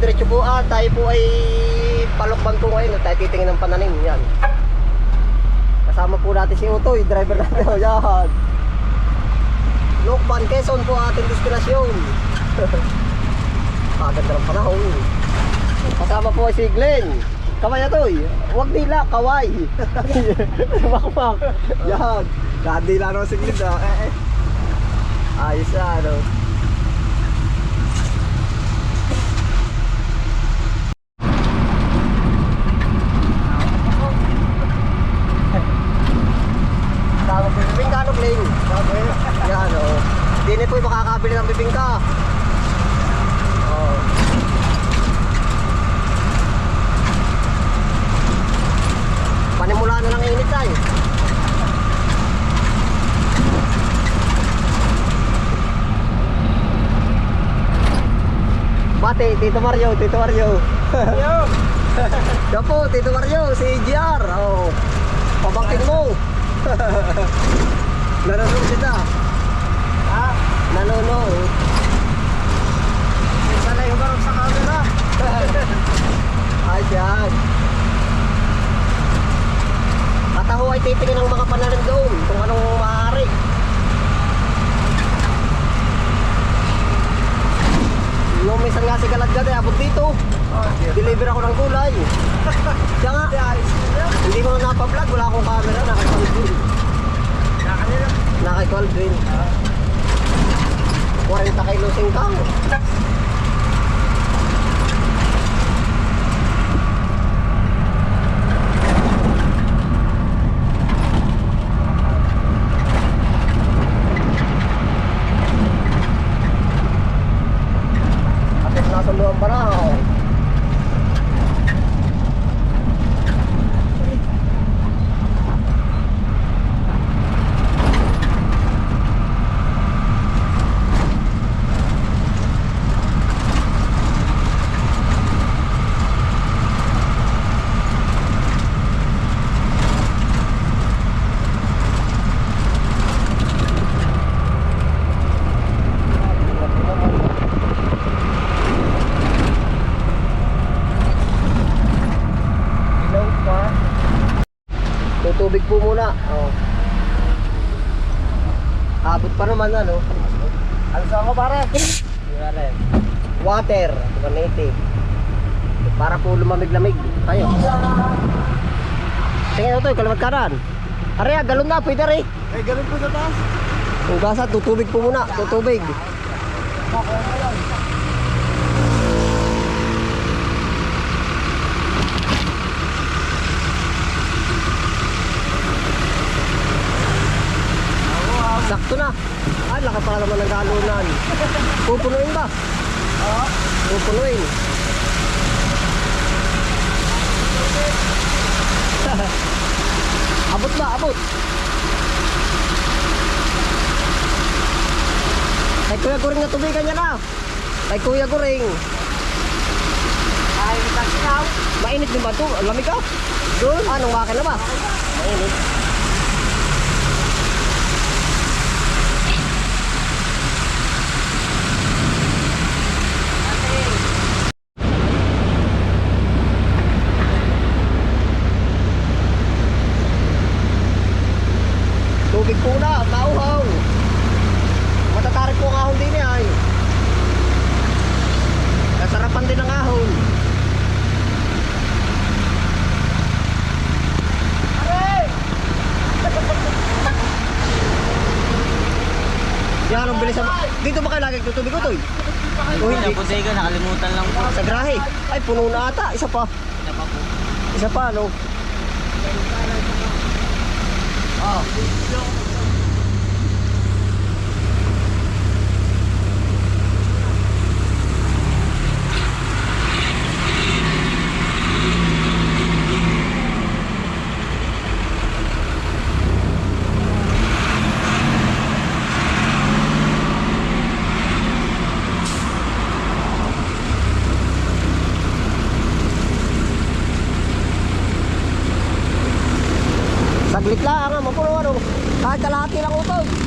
diretso po. Ah, tayo po ay palokban po ngayon. Tayo titingin ng pananim. Yan. Kasama po natin si Utoy, driver natin. O, yan. Lokban, Quezon po ating destinasyon. Maganda ng panahon. Kasama po si Glenn. Kamay Atoy. Huwag nila, kaway. Makmak. Yan. Lahat nila naman si Glenn. ah. Eh, eh. Ayos na, ano. Tawag ko bibingka, ano, Glenn? Yan, o. Hindi po yung makakabili ng bibingka. Oh. Panimula na ng init tayo. Bate, Tito Mario, Tito Mario. Yan po, Tito Mario, si GR. Oh. Pabangkin mo. Nanonood sila. Ha? Nanonood. Sana yung barong sa camera. Ay, yan. Kataho ay titingin ng mga pananim doon kung anong maaari. Yung minsan nga si Galagad ay abot dito. Deliver ako ng gulay. Siya nga. Hindi ko na napablog. Wala akong camera. Naka-12 din. Naka-12 din. 40 kilo singkang. Tutubig po muna. Oh. Abot pa naman ano. Ano sa ako pare? Water. 180. Para po lumamig-lamig. Tayo. Tingnan mo to, kalamad kanan. Are, ah, galon na, pwede rin. Eh, ganun po sa taas. Hugasan, tutubig po muna. Tutubig. Sakto na. Ay, laki pala naman ng galunan. Pupunuin ba? Oo. Pupunuin. abot ba? Abot. Kay Kuya Guring na tubigan niya na. Kay Kuya Guring. Ay, sinaw. Mainit din ba ito? Lamig ka? Doon? Anong makin na ba? Mainit. Tubig po na, mauhaw. Matatarik po ang ahon din eh ay. Kasarapan din ang ahon. Yan ang bilis ang... Dito ba kayo lagi tutubig ko to? O hindi? Ko, nakalimutan lang po. Sa grahe. Ay, puno na ata. Isa pa. Isa pa po. Isa pa, no? Ah. 啊。微 lang, ah, mapuro ano, kahit kalahati lang utol.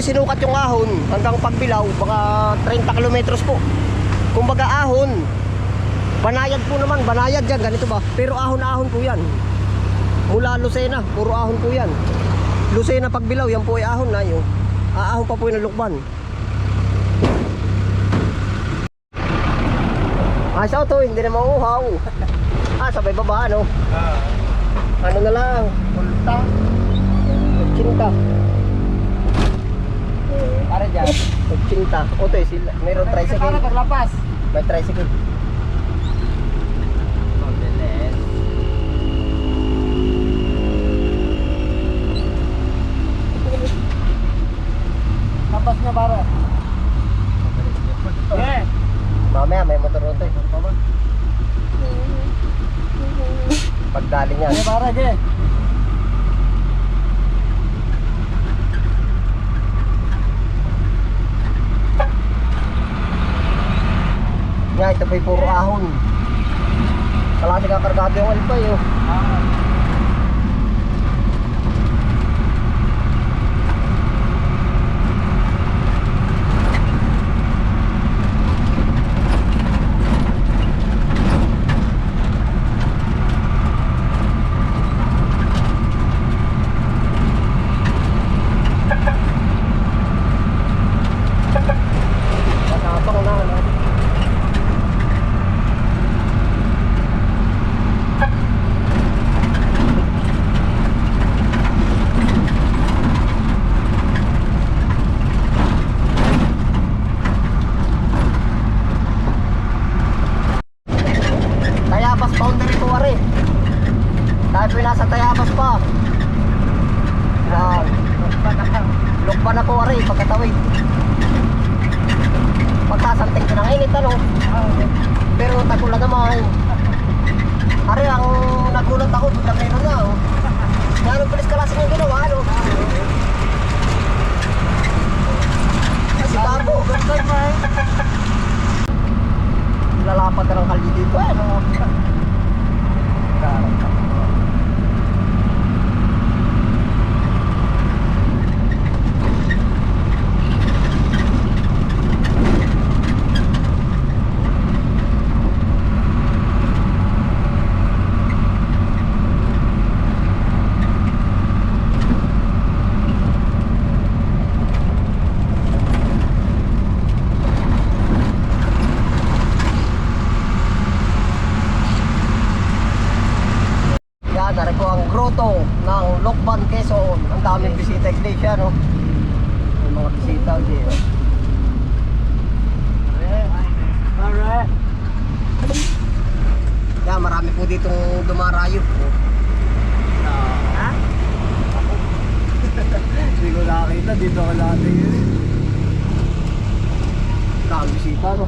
Sinukat yung ahon hanggang pagbilaw, baka 30 kilometros po. Kumbaga ahon, banayad po naman, banayad yan, ganito ba? Pero ahon-ahon po yan. Mula Lucena, puro ahon po yan. Lucena pagbilaw, yan po ay ahon na yung. Aahon pa po yung lukban. Ah, sa to, hindi na mauuhaw. ah, sabay baba, ano? Ano na lang? Ulta. Cinta. Para dyan. Cinta. Oto eh, sila. Mayroon tricycle. berlapas. May tricycle. Napasnya para. Eh, Mamaya may motor oto eh. Pagdali niyan. eh para je. Ito pa yung puro ahon. Kalasi kakargado yung alpay oh. Yan, marami po ditong dumarayo. Ha? Hindi ko nakakita, dito ko natin yun. Daming bisita, no?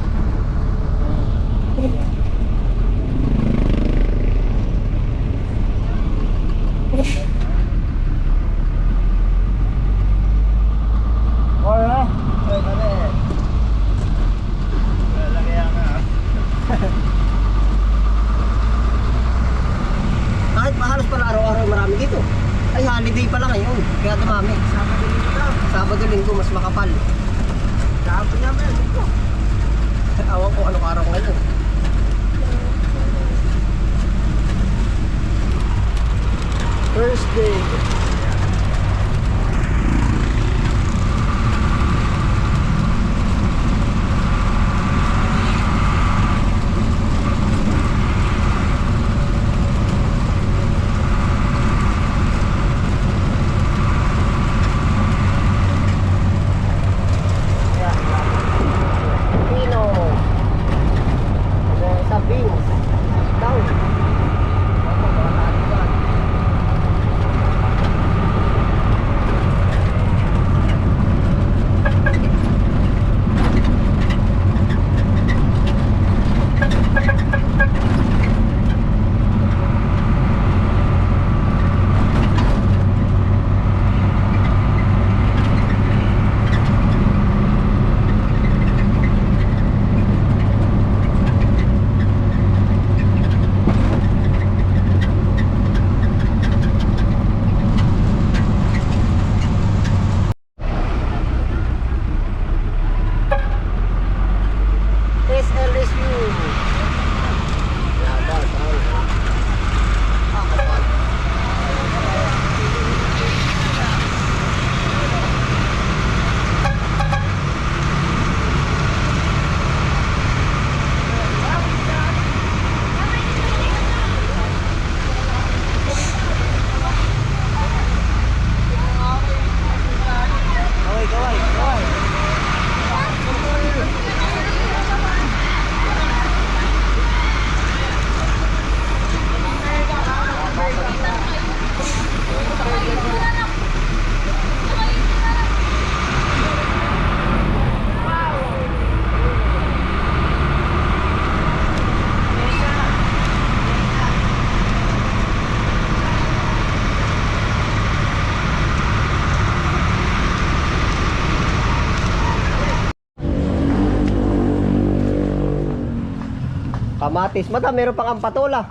Kamatis. Madam, meron pang ampatola.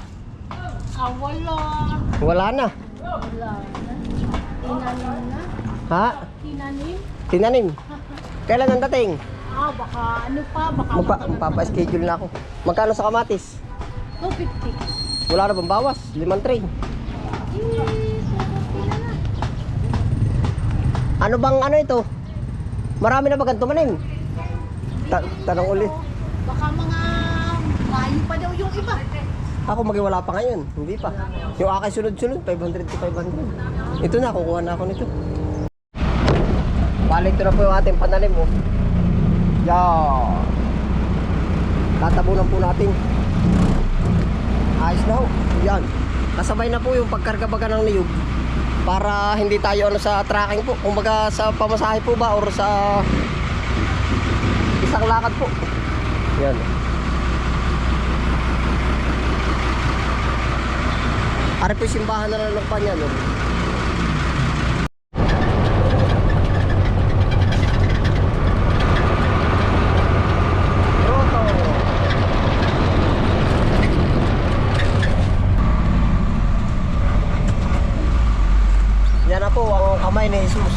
Ah, wala. Wala na. Wala na. Tinanim na. Ha? Tinanim? Tinanim. Kailan ang dating? Ah, baka ano pa, baka Magpa, magpapa-schedule na ako. Magkano sa kamatis? 250. Wala na bang bawas? Limang tray. 250 na na. Ano bang ano ito? Marami na ba ganito manim? Ta- tanong ulit. Baka mga mayo pa daw yung iba. Ako magiwala pa ngayon. Hindi pa. Yung akin sunod-sunod, 500 to 500. Ito na, kukuha na ako nito. Balik ito na po yung ating pananim oh. Yan. Tatabunan po natin. Ayos na ho. Yan. Kasabay na po yung pagkarga-baga ng niyog para hindi tayo ano sa tracking po. Kumbaga sa pamasahe po ba or sa isang lakad po. Yan. Ari po simbahan na ng Lukpan yan. Oh. Roto. Yan na ang kamay ni Jesus.